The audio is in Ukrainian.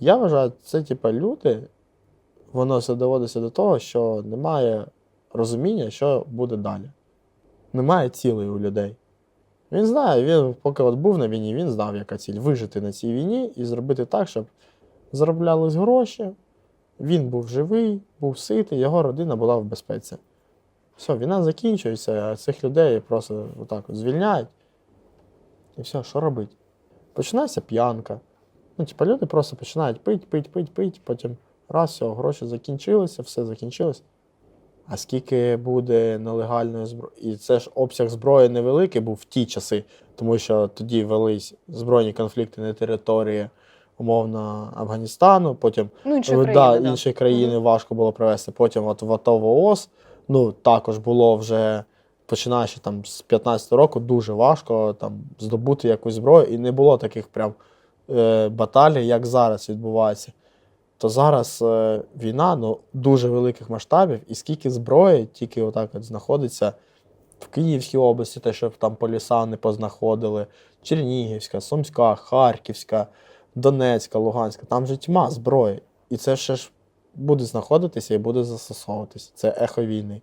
Я вважаю, це типа люди, воно все доводиться до того, що немає розуміння, що буде далі. Немає цілей у людей. Він знає, він, поки от був на війні, він знав, яка ціль вижити на цій війні і зробити так, щоб зароблялись гроші, він був живий, був ситий, його родина була в безпеці. Все, війна закінчується, а цих людей просто отак от звільняють. І все, що робити? Починається п'янка. Ну, типа, люди просто починають пить, пить, пить, пить, потім раз, все, гроші закінчилися, все закінчилось. А скільки буде нелегальної зброї? І це ж обсяг зброї невеликий був в ті часи, тому що тоді велись збройні конфлікти на території умовно Афганістану, потім Ну, іншої Е, країни. да, да. інші країни важко було провести. Потім от в АТО в ООС, ну також було вже починаючи там з 15 року, дуже важко там здобути якусь зброю, і не було таких прям е, баталій, як зараз відбувається. То зараз е, війна ну, дуже великих масштабів, і скільки зброї тільки отак от знаходиться в Київській області, те, щоб там по лісам не познаходили, Чернігівська, Сумська, Харківська, Донецька, Луганська, там же тьма зброї. І це ще ж буде знаходитися і буде застосовуватися. Це ехо війни.